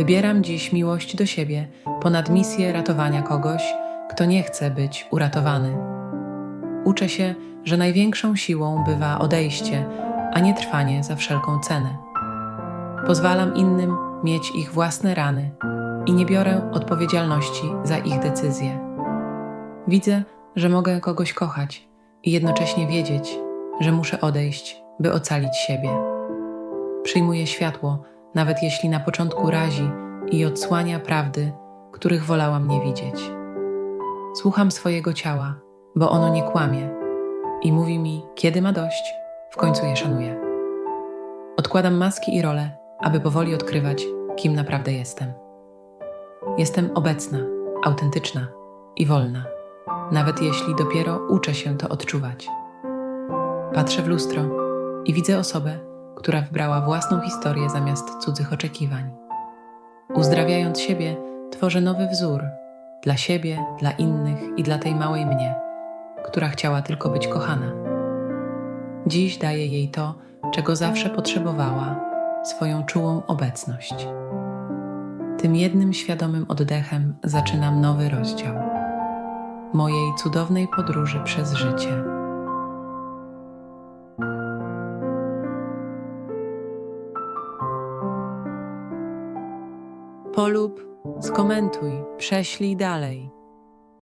Wybieram dziś miłość do siebie ponad misję ratowania kogoś, kto nie chce być uratowany. Uczę się, że największą siłą bywa odejście, a nie trwanie za wszelką cenę. Pozwalam innym mieć ich własne rany i nie biorę odpowiedzialności za ich decyzje. Widzę, że mogę kogoś kochać i jednocześnie wiedzieć, że muszę odejść, by ocalić siebie. Przyjmuję światło, nawet jeśli na początku razi i odsłania prawdy, których wolałam nie widzieć. Słucham swojego ciała, bo ono nie kłamie i mówi mi, kiedy ma dość, w końcu je szanuję. Odkładam maski i role, aby powoli odkrywać, kim naprawdę jestem. Jestem obecna, autentyczna i wolna, nawet jeśli dopiero uczę się to odczuwać. Patrzę w lustro i widzę osobę, która wybrała własną historię zamiast cudzych oczekiwań. Uzdrawiając siebie, tworzę nowy wzór dla siebie, dla innych i dla tej małej mnie, która chciała tylko być kochana. Dziś daję jej to, czego zawsze potrzebowała swoją czułą obecność. Tym jednym świadomym oddechem zaczynam nowy rozdział mojej cudownej podróży przez życie. Polub, skomentuj, prześlij dalej.